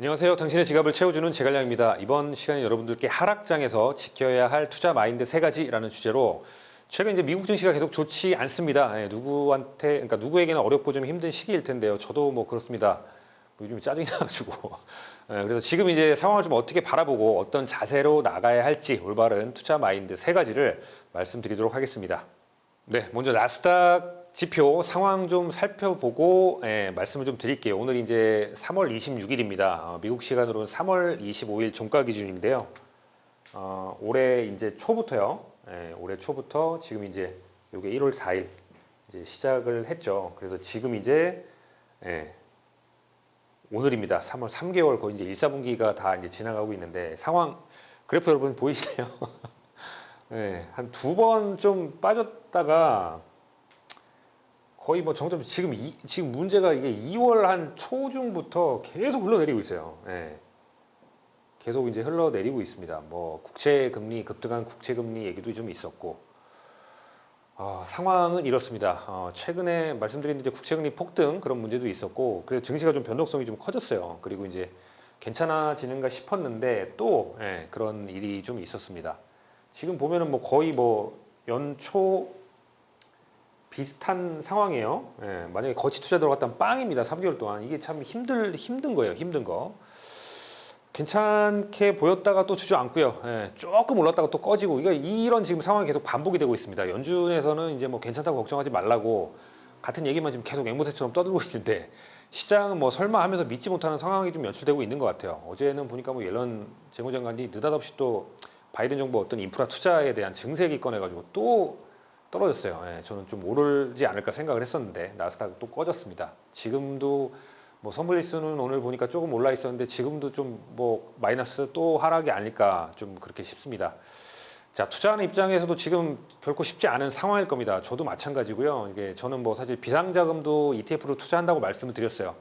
안녕하세요. 당신의 지갑을 채워주는 제갈량입니다. 이번 시간에 여러분들께 하락장에서 지켜야 할 투자 마인드 세 가지라는 주제로 최근 이제 미국 증시가 계속 좋지 않습니다. 예, 누구한테 그러니까 누구에게나 어렵고 좀 힘든 시기일 텐데요. 저도 뭐 그렇습니다. 요즘 짜증이 나가지고 예, 그래서 지금 이제 상황을 좀 어떻게 바라보고 어떤 자세로 나가야 할지 올바른 투자 마인드 세 가지를 말씀드리도록 하겠습니다. 네, 먼저 나스닥 지표 상황 좀 살펴보고 예, 말씀을 좀 드릴게요. 오늘 이제 3월 26일입니다. 어, 미국 시간으로는 3월 25일 종가 기준인데요. 어, 올해 이제 초부터요. 예, 올해 초부터 지금 이제 요게 1월 4일 이제 시작을 했죠. 그래서 지금 이제 예, 오늘입니다. 3월 3개월 거의 이제 1, 4분기가 다 이제 지나가고 있는데 상황 그래프 여러분 보이시나요? 네, 한두 번 좀 빠졌다가 거의 뭐 정점 지금 이, 지금 문제가 이게 2월 한 초중부터 계속 흘러내리고 있어요. 예. 계속 이제 흘러내리고 있습니다. 뭐 국채 금리 급등한 국채 금리 얘기도 좀 있었고 어, 상황은 이렇습니다. 어, 최근에 말씀드린 이제 국채 금리 폭등 그런 문제도 있었고 그래서 증시가 좀 변동성이 좀 커졌어요. 그리고 이제 괜찮아지는가 싶었는데 또 예, 그런 일이 좀 있었습니다. 지금 보면은 뭐 거의 뭐 연초 비슷한 상황이에요. 예, 만약에 거치 투자 들어갔다면 빵입니다. 3개월 동안 이게 참 힘들 힘든 거예요. 힘든 거. 괜찮게 보였다가 또 주저앉고요. 예, 조금 올랐다가 또 꺼지고 이거 이런 지금 상황이 계속 반복이 되고 있습니다. 연준에서는 이제 뭐 괜찮다고 걱정하지 말라고 같은 얘기만 지금 계속 앵무새처럼 떠들고 있는데 시장은 뭐 설마 하면서 믿지 못하는 상황이 좀 연출되고 있는 것 같아요. 어제는 보니까 뭐 옐런 재무장관이 느닷없이 또 바이든 정부 어떤 인프라 투자에 대한 증세기 꺼내가지고 또 떨어졌어요. 예, 저는 좀 오르지 않을까 생각을 했었는데 나스닥 또 꺼졌습니다. 지금도 뭐 선물리스는 오늘 보니까 조금 올라 있었는데 지금도 좀 뭐 마이너스 또 하락이 아닐까 좀 그렇게 싶습니다. 자 투자하는 입장에서도 지금 결코 쉽지 않은 상황일 겁니다. 저도 마찬가지고요. 이게 저는 뭐 사실 비상자금도 ETF로 투자한다고 말씀을 드렸어요.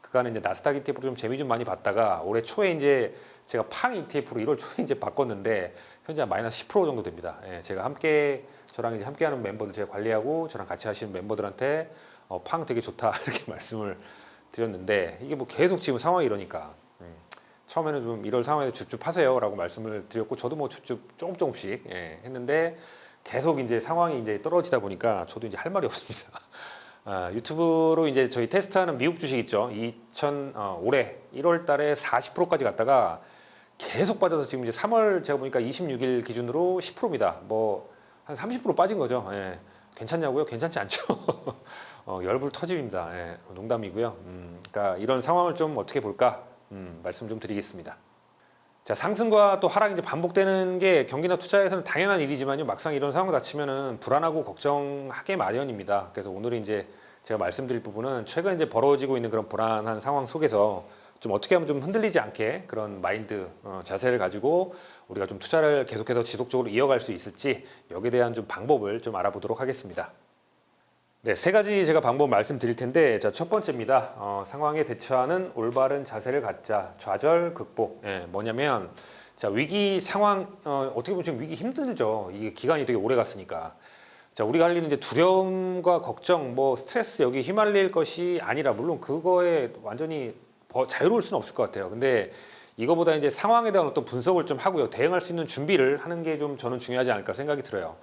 그간에 이제 나스닥 ETF로 좀 재미 좀 많이 봤다가 올해 초에 이제 제가 팡 ETF로 1월 초에 이제 바꿨는데 현재 한 마이너스 10% 정도 됩니다. 예, 제가 함께 저랑 이제 함께하는 멤버들 제가 관리하고 저랑 같이 하시는 멤버들한테 어, 팡 되게 좋다 이렇게 말씀을 드렸는데 이게 뭐 계속 지금 상황이 이러니까 음, 처음에는 좀 이럴 상황에서 줍줍 하세요라고 말씀을 드렸고 저도 뭐 줍줍 조금 조금씩 예, 했는데 계속 이제 상황이 이제 떨어지다 보니까 저도 이제 할 말이 없습니다. 아, 유튜브로 이제 저희 테스트하는 미국 주식 있죠. 2000 어, 올해 1월 달에 40%까지 갔다가 계속 빠져서 지금 이제 3월 제가 보니까 26일 기준으로 10%입니다. 뭐 한 30% 빠진 거죠. 예. 괜찮냐고요? 괜찮지 않죠. 어, 열불 터집니다. 예. 농담이고요. 음, 그러니까 이런 상황을 좀 어떻게 볼까 음, 말씀 좀 드리겠습니다. 자 상승과 또 하락이 이제 반복되는 게 경기나 투자에서는 당연한 일이지만요 막상 이런 상황 닥치면은 불안하고 걱정하게 마련입니다. 그래서 오늘은 이제 제가 말씀드릴 부분은 최근 이제 벌어지고 있는 그런 불안한 상황 속에서 좀 어떻게 하면 좀 흔들리지 않게 그런 마인드 어, 자세를 가지고 우리가 좀 투자를 계속해서 지속적으로 이어갈 수 있을지 여기에 대한 좀 방법을 좀 알아보도록 하겠습니다. 네, 세 가지 제가 방법 말씀드릴 텐데, 자, 첫 번째입니다. 어, 상황에 대처하는 올바른 자세를 갖자. 좌절 극복. 예, 뭐냐면, 자, 위기 상황, 어, 어떻게 보면 지금 위기 힘들죠. 이게 기간이 되게 오래 갔으니까. 자, 우리가 할 일은 이제 두려움과 걱정, 뭐 스트레스 여기 휘말릴 것이 아니라, 물론 그거에 완전히 버- 자유로울 수는 없을 것 같아요. 근데 이거보다 이제 상황에 대한 어떤 분석을 좀 하고요. 대응할 수 있는 준비를 하는 게 좀 저는 중요하지 않을까 생각이 들어요.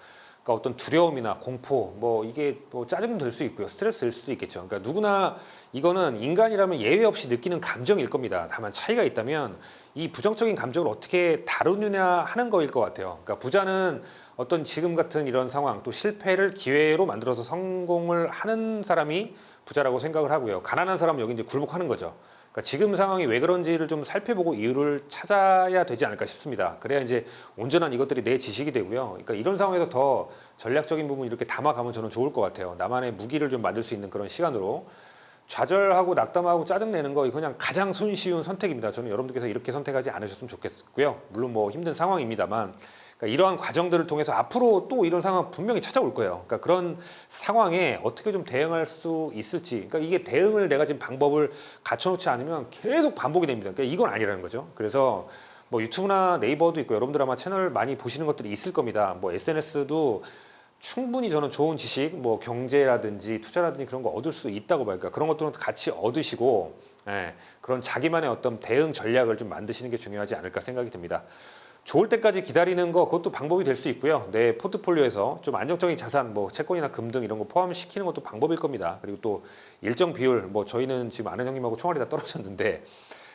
그러니까 어떤 두려움이나 공포 뭐 이게 뭐 짜증 될 수 있고요 스트레스일 수도 있겠죠 그러니까 누구나 이거는 인간이라면 예외 없이 느끼는 감정일 겁니다 다만 차이가 있다면 이 부정적인 감정을 어떻게 다루느냐 하는 거일 것 같아요 그러니까 부자는 어떤 지금 같은 이런 상황 또 실패를 기회로 만들어서 성공을 하는 사람이 부자라고 생각을 하고요 가난한 사람은 여기 이제 굴복하는 거죠 그러니까 지금 상황이 왜 그런지를 좀 살펴보고 이유를 찾아야 되지 않을까 싶습니다. 그래야 이제 온전한 이것들이 내 지식이 되고요. 그러니까 이런 상황에서 더 전략적인 부분 이렇게 담아가면 저는 좋을 것 같아요. 나만의 무기를 좀 만들 수 있는 그런 시간으로 좌절하고 낙담하고 짜증내는 거 그냥 가장 손쉬운 선택입니다. 저는 여러분들께서 이렇게 선택하지 않으셨으면 좋겠고요. 물론 뭐 힘든 상황입니다만 그러니까 이러한 과정들을 통해서 앞으로 또 이런 상황 분명히 찾아올 거예요. 그러니까 그런 상황에 어떻게 좀 대응할 수 있을지. 그러니까 이게 대응을 내가 지금 방법을 갖춰놓지 않으면 계속 반복이 됩니다. 그러니까 이건 아니라는 거죠. 그래서 뭐 유튜브나 네이버도 있고 여러분들 아마 채널 많이 보시는 것들이 있을 겁니다. 뭐 SNS도 충분히 저는 좋은 지식, 뭐 경제라든지 투자라든지 그런 거 얻을 수 있다고 봐요. 그러니까 그런 것들은 같이 얻으시고 예, 그런 자기만의 어떤 대응 전략을 좀 만드시는 게 중요하지 않을까 생각이 듭니다. 좋을 때까지 기다리는 거 그것도 방법이 될 수 있고요. 내 포트폴리오에서 좀 안정적인 자산, 뭐 채권이나 금등 이런 거 포함시키는 것도 방법일 겁니다. 그리고 또 일정 비율, 뭐 저희는 지금 아는 형님하고 총알이 다 떨어졌는데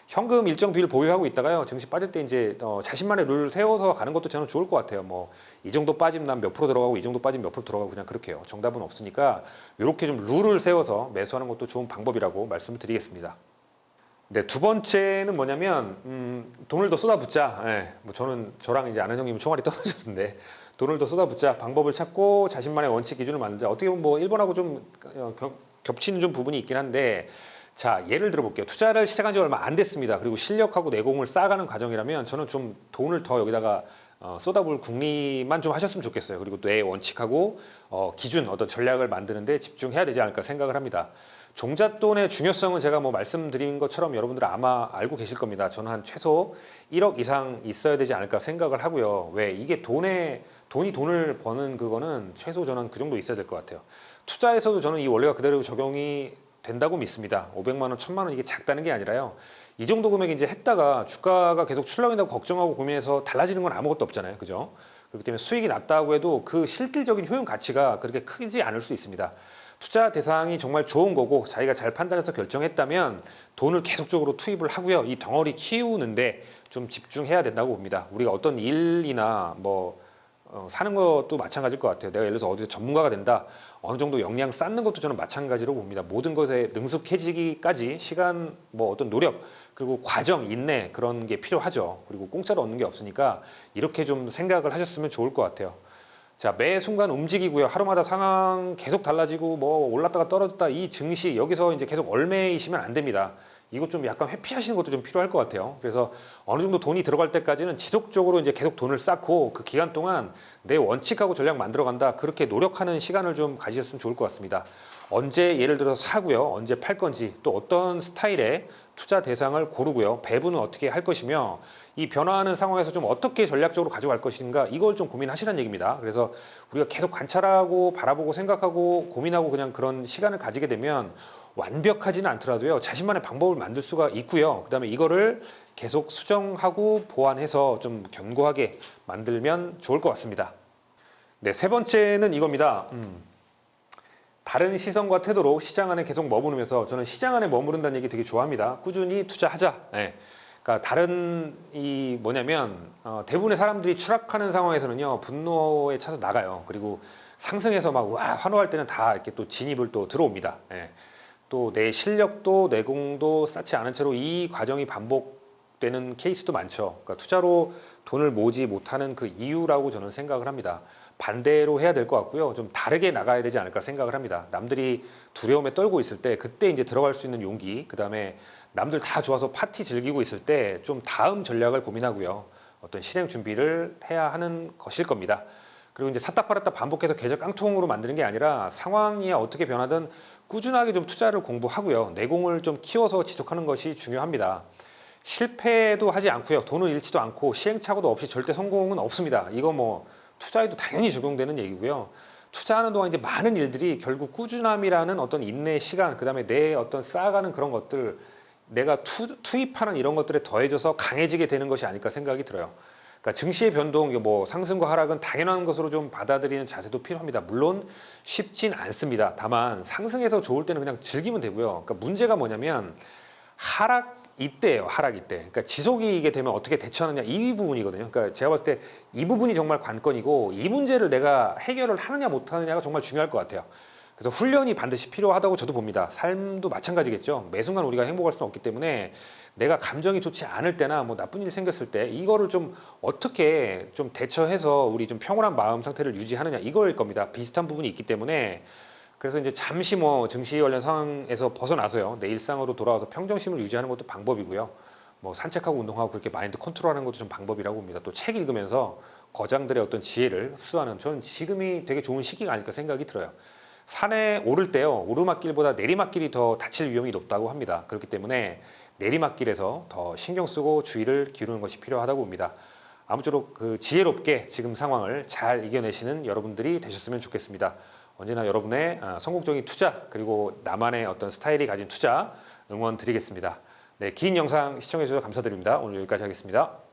현금 일정 비율 보유하고 있다가요. 증시 빠질 때 이제 어, 자신만의 룰 세워서 가는 것도 저는 좋을 것 같아요. 뭐 이 정도 빠지면 난 몇 프로 들어가고 이 정도 빠지면 몇 프로 들어가고 그냥 그렇게요. 정답은 없으니까 이렇게 좀 룰을 세워서 매수하는 것도 좋은 방법이라고 말씀을 드리겠습니다. 네, 두 번째는 뭐냐면 음, 돈을 더 쏟아붓자. 예, 뭐 저는 저랑 이제 아는 형님 총알이 떨어졌는데 돈을 더 쏟아붓자 방법을 찾고 자신만의 원칙 기준을 만들자. 어떻게 보면 뭐 일본하고 좀 어, 겹, 겹치는 좀 부분이 있긴 한데 자 예를 들어 볼게요. 투자를 시작한 지 얼마 안 됐습니다. 그리고 실력하고 내공을 쌓아가는 과정이라면 저는 좀 돈을 더 여기다가 어, 쏟아부을 궁리만 좀 하셨으면 좋겠어요. 그리고 내 원칙하고 어, 기준 어떤 전략을 만드는데 집중해야 되지 않을까 생각을 합니다. 종잣돈의 중요성은 제가 뭐 말씀드린 것처럼 여러분들 아마 알고 계실 겁니다. 저는 한 최소 1억 이상 있어야 되지 않을까 생각을 하고요. 왜 이게 돈에 돈이 돈을 버는 그거는 최소 저는 그 정도 있어야 될 것 같아요. 투자에서도 저는 이 원리가 그대로 적용이 된다고 믿습니다. 500만 원, 1000만 원 이게 작다는 게 아니라요. 이 정도 금액 이제 했다가 주가가 계속 출렁인다고 걱정하고 고민해서 달라지는 건 아무것도 없잖아요. 그죠? 그렇기 때문에 수익이 낮다고 해도 그 실질적인 효용 가치가 그렇게 크지 않을 수 있습니다. 투자 대상이 정말 좋은 거고 자기가 잘 판단해서 결정했다면 돈을 계속적으로 투입을 하고요. 이 덩어리 키우는데 좀 집중해야 된다고 봅니다. 우리가 어떤 일이나 뭐 어, 사는 것도 마찬가지일 것 같아요. 내가 예를 들어서 어디서 전문가가 된다. 어느 정도 역량 쌓는 것도 저는 마찬가지로 봅니다. 모든 것에 능숙해지기까지 시간, 뭐 어떤 노력, 그리고 과정, 인내 그런 게 필요하죠. 그리고 공짜로 얻는 게 없으니까 이렇게 좀 생각을 하셨으면 좋을 것 같아요. 자, 매 순간 움직이고요. 하루마다 상황 계속 달라지고 뭐 올랐다가 떨어졌다 이 증시 여기서 이제 계속 얼매이시면 안 됩니다. 이거 좀 약간 회피하시는 것도 좀 필요할 것 같아요. 그래서 어느 정도 돈이 들어갈 때까지는 지속적으로 이제 계속 돈을 쌓고 그 기간 동안 내 원칙하고 전략 만들어 간다. 그렇게 노력하는 시간을 좀 가지셨으면 좋을 것 같습니다. 언제 예를 들어서 사고요. 언제 팔 건지 또 어떤 스타일의 투자 대상을 고르고요. 배분은 어떻게 할 것이며 이 변화하는 상황에서 좀 어떻게 전략적으로 가져갈 것인가 이걸 좀 고민하시라는 얘기입니다. 그래서 우리가 계속 관찰하고 바라보고 생각하고 고민하고 그냥 그런 시간을 가지게 되면 완벽하지는 않더라도요 자신만의 방법을 만들 수가 있고요. 그다음에 이거를 계속 수정하고 보완해서 좀 견고하게 만들면 좋을 것 같습니다. 네, 세 번째는 이겁니다. 음. 다른 시선과 태도로 시장 안에 계속 머무르면서 저는 시장 안에 머무른다는 얘기 되게 좋아합니다. 꾸준히 투자하자. 네. 그러니까 다른 이 뭐냐면 어, 대부분의 사람들이 추락하는 상황에서는요 분노에 차서 나가요. 그리고 상승해서 막 와 환호할 때는 다 이렇게 또 진입을 또 들어옵니다. 예. 또 내 실력도 내공도 쌓지 않은 채로 이 과정이 반복되는 케이스도 많죠. 그러니까 투자로 돈을 모지 못하는 그 이유라고 저는 생각을 합니다. 반대로 해야 될 것 같고요. 좀 다르게 나가야 되지 않을까 생각을 합니다. 남들이 두려움에 떨고 있을 때 그때 이제 들어갈 수 있는 용기, 그 다음에 남들 다 좋아서 파티 즐기고 있을 때 좀 다음 전략을 고민하고요. 어떤 실행 준비를 해야 하는 것일 겁니다. 그리고 이제 샀다 팔았다 반복해서 계좌 깡통으로 만드는 게 아니라 상황이 어떻게 변하든 꾸준하게 좀 투자를 공부하고요. 내공을 좀 키워서 지속하는 것이 중요합니다. 실패도 하지 않고요. 돈을 잃지도 않고 시행착오도 없이 절대 성공은 없습니다. 이거 뭐 투자에도 당연히 적용되는 얘기고요. 투자하는 동안 이제 많은 일들이 결국 꾸준함이라는 어떤 인내 시간, 그 다음에 내 어떤 쌓아가는 그런 것들, 내가 투, 투입하는 이런 것들에 더해져서 강해지게 되는 것이 아닐까 생각이 들어요. 그러니까 증시의 변동, 뭐 상승과 하락은 당연한 것으로 좀 받아들이는 자세도 필요합니다. 물론 쉽진 않습니다. 다만 상승해서 좋을 때는 그냥 즐기면 되고요. 그러니까 문제가 뭐냐면 하락 이때예요. 하락 이때. 그러니까 지속이 이게 되면 어떻게 대처하느냐 이 부분이거든요. 그러니까 제가 봤을 때 이 부분이 정말 관건이고 이 문제를 내가 해결을 하느냐 못 하느냐가 정말 중요할 것 같아요. 그래서 훈련이 반드시 필요하다고 저도 봅니다. 삶도 마찬가지겠죠. 매 순간 우리가 행복할 수는 없기 때문에 내가 감정이 좋지 않을 때나 뭐 나쁜 일이 생겼을 때 이거를 좀 어떻게 좀 대처해서 우리 좀 평온한 마음 상태를 유지하느냐 이거일 겁니다. 비슷한 부분이 있기 때문에 그래서 이제 잠시 뭐 증시 관련 상황에서 벗어나서요 내 일상으로 돌아와서 평정심을 유지하는 것도 방법이고요. 뭐 산책하고 운동하고 그렇게 마인드 컨트롤하는 것도 좀 방법이라고 봅니다. 또 책 읽으면서 거장들의 어떤 지혜를 흡수하는 저는 지금이 되게 좋은 시기가 아닐까 생각이 들어요. 산에 오를 때요 오르막길보다 내리막길이 더 다칠 위험이 높다고 합니다. 그렇기 때문에 내리막길에서 더 신경 쓰고 주의를 기울이는 것이 필요하다고 봅니다. 아무쪼록 그 지혜롭게 지금 상황을 잘 이겨내시는 여러분들이 되셨으면 좋겠습니다. 언제나 여러분의 아, 성공적인 투자 그리고 나만의 어떤 스타일이 가진 투자 응원 드리겠습니다. 네, 긴 영상 시청해 주셔서 감사드립니다. 오늘 여기까지 하겠습니다.